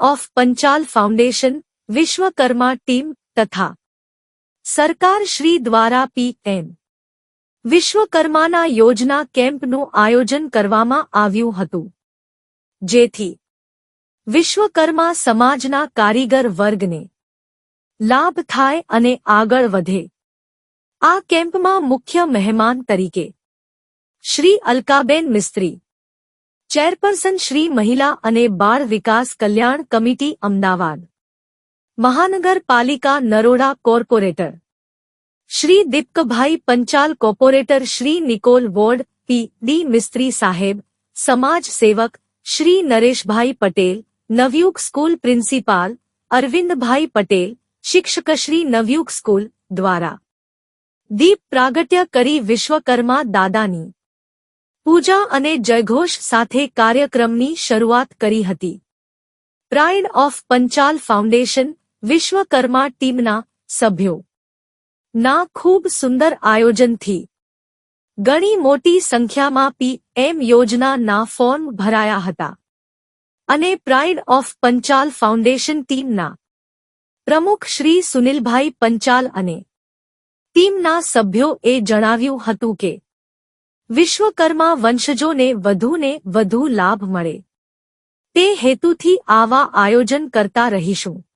Of Panchal foundation Vishwakarma team તથા સરકાર શ્રી દ્વારા પીએમ વિશ્વકર્માના યોજના કેમ્પનું આયોજન કરવામાં આવ્યું હતું. જેથી વિશ્વકર્મા સમાજના કારીગર વર્ગને લાભ થાય અને આગળ વધે. આ કેમ્પમાં મુખ્ય મહેમાન તરીકે શ્રી અલકાબેન મિસ્ત્રી ચેરપર્સન શ્રી મહિલા અને બાળ વિકાસ કલ્યાણ કમિટી, અમદાવાદ. મહાનગરપાલિકા Naroda corporator. Shri Deepakbhai Panchal corporator Shri Nikol ward P D Mistry સાહેબ, સમાજ સેવક શ્રી નરેશભાઈ પટેલ, નવયુગ સ્કૂલ પ્રિન્સિપાલ અરવિંદભાઈ પટેલ શિક્ષકશ્રી નવયુગ સ્કૂલ દ્વારા. દીપ પ્રાગટ્ય કરી વિશ્વકર્મા દાદાની પૂજા અને જયઘોષ સાથે કાર્યક્રમની શરૂઆત કરી હતી. Pride of Panchal foundation Vishwakarma ટીમના સભ્યો. ના ખૂબ સુંદર આયોજનથી ઘણી મોટી સંખ્યામાં પી એમ યોજનાના ફોર્મ ભરાયા હતા. અને પ્રાઇડ ઓફ પંચાલ ફાઉન્ડેશન ટીમના પ્રમુખ શ્રી સુનિલભાઈ પંચાલ અને ટીમના સભ્યોએ જણાવ્યું હતું કે વિશ્વકર્મા વંશજોને વધુને વધુ લાભ મળે. તે હેતુથી આવા આયોજન કરતા રહીશું.